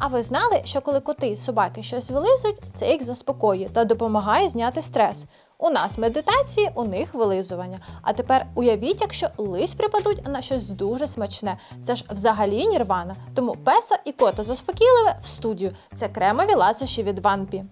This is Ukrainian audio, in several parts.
А ви знали, що коли коти і собаки щось вилизують, це їх заспокоює та допомагає зняти стрес. У нас медитації, у них вилизування. А тепер уявіть, якщо лись припадуть на щось дуже смачне. Це ж взагалі нірвана. Тому песа і кота заспокійливе в студію. Це кремові ласощі від Ванпі.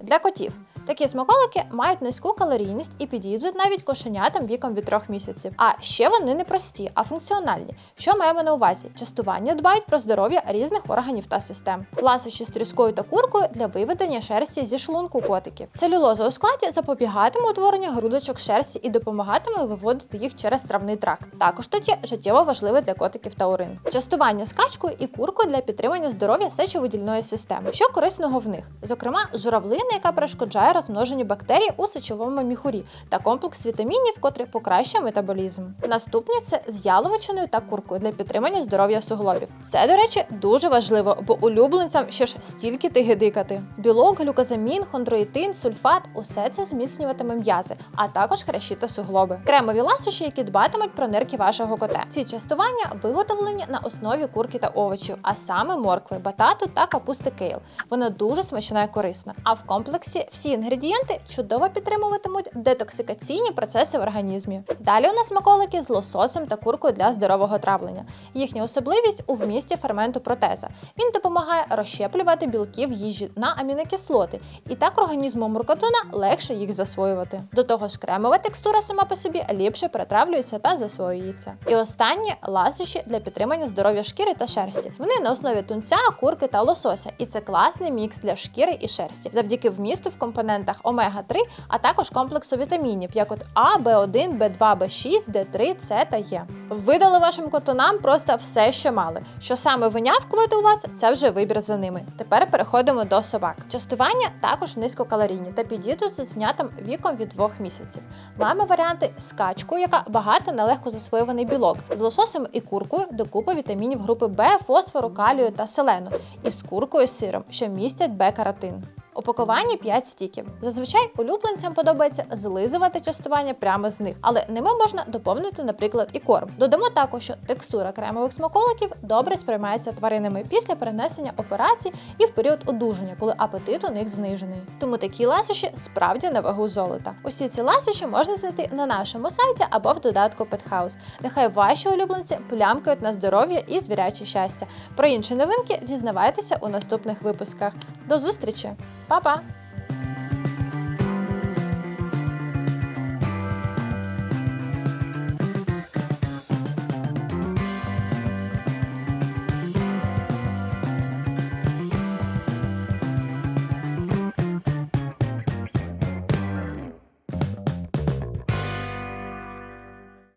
Для котів. Такі смаколики мають низьку калорійність і підійдуть навіть кошенятам віком від 3 місяців. А ще вони не прості, а функціональні. Що маємо на увазі? Частування дбають про здоров'я різних органів та систем. Ласощі з тріскою та куркою для виведення шерсті зі шлунку котиків. Целюлоза у складі запобігатиме утворенню грудочок шерсті і допомагатиме виводити їх через травний тракт. Також тут є життєво важливе для котиків таурин. Частування з качкою і куркою для підтримання здоров'я сечовидільної системи. Що корисного в них? Зокрема, журавлина, яка перешкоджає розмноженню бактерій у сечовому міхурі, та комплекс вітамінів, котрий покращує метаболізм. Наступні це з яловичиною та куркою для підтримання здоров'я суглобів. Це, до речі, дуже важливо, бо улюбленцям ще ж стільки тигидикати. Білок, глюкозамін, хондроїтин, сульфат усе це зміцнюватиме м'язи, а також хрящі та суглоби. Кремові ласощі, які дбатимуть про нирки вашого кота. Ці частування виготовлені на основі курки та овочів, а саме моркви, батату та капусти кейл. Вона дуже смачна і корисна. А в комплексі всі інгредієнти чудово підтримуватимуть детоксикаційні процеси в організмі. Далі у нас смаколики з лососем та куркою для здорового травлення. Їхня особливість у вмісті ферменту протеза. Він допомагає розщеплювати білки в їжі на амінокислоти, і так організму муркотуна легше їх засвоювати. До того ж, кремова текстура сама по собі ліпше перетравлюється та засвоюється. І останнє ласощі для підтримання здоров'я шкіри та шерсті. Вони на основі тунця, курки та лосося, і це класний мікс для шкіри і шерсті, завдяки вмісту в компонентах омега-3, а також комплексу вітамінів, як от А, Б1, Б2, Б6, Д3, С та Е. Видали вашим котонам просто все, що мали. Що саме винявкувати у вас, це вже вибір за ними. Тепер переходимо до собак. Частування також низькокалорійні та підійдуть з знятим віком від 2 місяців. Маємо варіанти з качкою, яка багата на легко засвоюваний білок, з лососем і куркою докупи вітамінів групи Б, фосфору, калію та селену, і з куркою з сиром, що містять Б-каротин. У пакуванні 5 стіків. Зазвичай улюбленцям подобається злизувати частування прямо з них, але ними можна доповнити, наприклад, і корм. Додамо також, що текстура кремових смаколиків добре сприймається тваринами після перенесення операцій і в період одужання, коли апетит у них знижений. Тому такі ласощі справді на вагу золота. Усі ці ласощі можна знайти на нашому сайті або в додатку Pethouse. Нехай ваші улюбленці плямкають на здоров'я і звіряче щастя. Про інші новинки дізнавайтеся у наступних випусках. До зустрічі! Па-па!